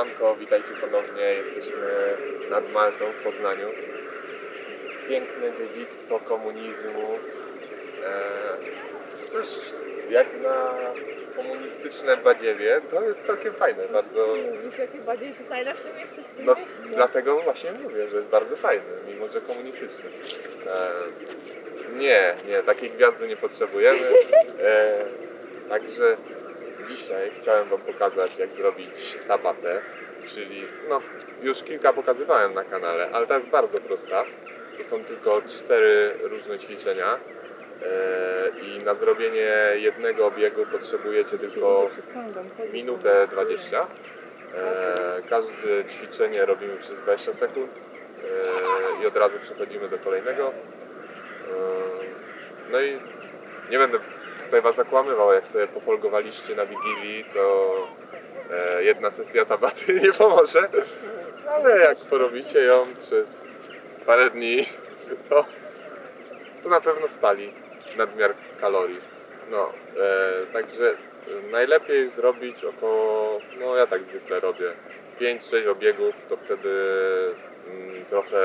Siemanko, witajcie ponownie. Jesteśmy nad Maltą w Poznaniu. Piękne dziedzictwo komunizmu. Eee, też jak na komunistyczne badziewie, to jest całkiem fajne, bardzo... Mówisz, jakie bardziej to jest najlepsze miejsce w No, dlatego właśnie mówię, że jest bardzo fajny, mimo że komunistyczny. Eee, nie, nie, takiej gwiazdy nie potrzebujemy. Eee, także dzisiaj chciałem Wam pokazać, jak zrobić tabatę, czyli no, już kilka pokazywałem na kanale, ale ta jest bardzo prosta. To są tylko cztery różne ćwiczenia. Eee, I na zrobienie jednego obiegu potrzebujecie tylko minutę 20. E, każde ćwiczenie robimy przez 20 sekund e, i od razu przechodzimy do kolejnego. E, no i nie będę tutaj Was zakłamywał, jak sobie pofolgowaliście na Wigilii, to e, jedna sesja tabaty nie pomoże, ale jak porobicie ją przez parę dni, to, to na pewno spali nadmiar kalorii. No, e, także e, najlepiej zrobić około, no ja tak zwykle robię, 5-6 obiegów, to wtedy mm, trochę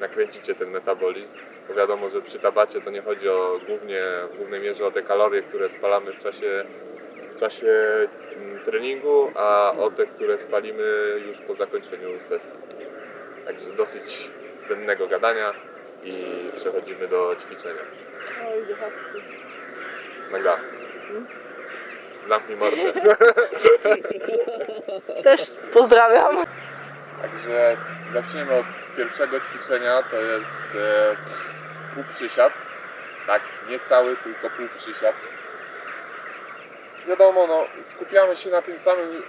nakręcicie ten metabolizm. Bo wiadomo, że przy tabacie to nie chodzi o głównie, w głównej mierze o te kalorie, które spalamy w czasie, czasie mm, treningu, a o te, które spalimy już po zakończeniu sesji. Także dosyć zbędnego gadania i przechodzimy do ćwiczenia. Naga. Zamknij mordę. Też pozdrawiam. Także zaczniemy od pierwszego ćwiczenia, to jest e, półprzysiad. Tak, nie cały, tylko półprzysiad. Wiadomo, no, skupiamy się na tym samym,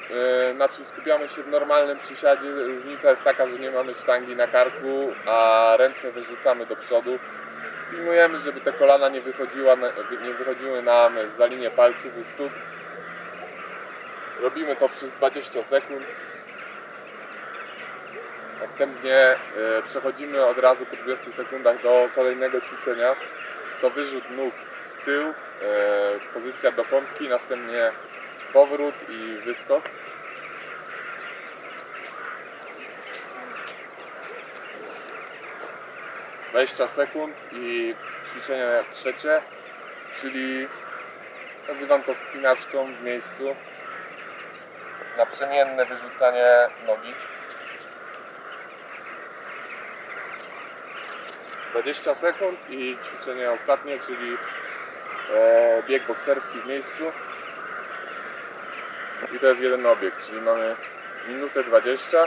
e, na czym skupiamy się w normalnym przysiadzie. Różnica jest taka, że nie mamy sztangi na karku, a ręce wyrzucamy do przodu. Pilnujemy, żeby te kolana nie, wychodziła, nie wychodziły nam za linię palców u stóp. Robimy to przez 20 sekund. Następnie e, przechodzimy od razu po 20 sekundach do kolejnego ćwiczenia. Jest to wyrzut nóg w tył, pozycja do pompki, następnie powrót i wyskok. Dwadzieścia sekund i ćwiczenie trzecie, czyli nazywam to wspinaczką w miejscu. Naprzemienne wyrzucanie nogi. 20 sekund i ćwiczenie ostatnie, czyli e, bieg bokserski w miejscu. I to jest jeden obieg, czyli mamy minutę 20.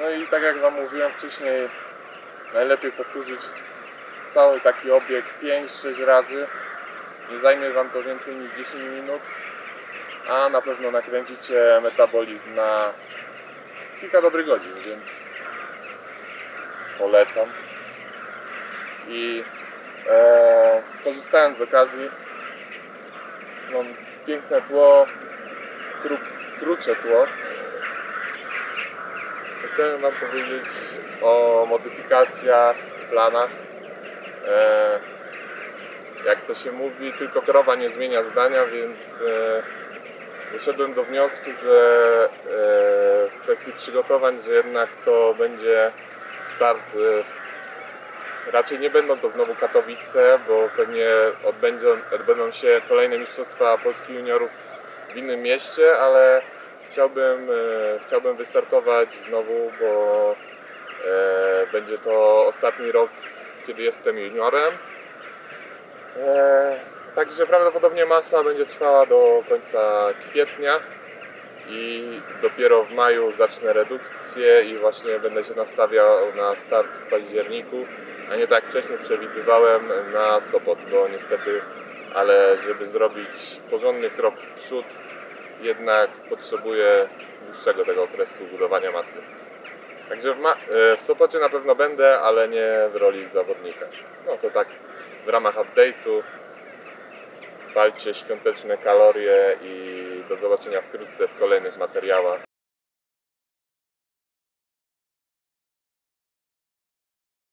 No i tak jak Wam mówiłem wcześniej, najlepiej powtórzyć cały taki obieg 5-6 razy. Nie zajmie Wam to więcej niż 10 minut, a na pewno nakręcicie metabolizm na kilka dobrych godzin, więc polecam. I e, korzystając z okazji, mam piękne tło, kró, krótsze tło. Chciałem Wam powiedzieć o modyfikacjach, planach. E, jak to się mówi, tylko krowa nie zmienia zdania, więc e, doszedłem do wniosku, że e, w kwestii przygotowań, że jednak to będzie start e, w Raczej nie będą to znowu Katowice, bo pewnie odbędą, odbędą się kolejne Mistrzostwa Polski Juniorów w innym mieście, ale chciałbym, e, chciałbym wystartować znowu, bo e, będzie to ostatni rok, kiedy jestem juniorem. E, także prawdopodobnie masa będzie trwała do końca kwietnia i dopiero w maju zacznę redukcję i właśnie będę się nastawiał na start w październiku, a nie tak wcześniej przewidywałem na Sopot, bo niestety, ale żeby zrobić porządny krok w przód, jednak potrzebuję dłuższego tego okresu budowania masy. Także w, e, w Sopocie na pewno będę, ale nie w roli zawodnika. No to tak w ramach update'u. Palcie świąteczne kalorie i do zobaczenia wkrótce w kolejnych materiałach.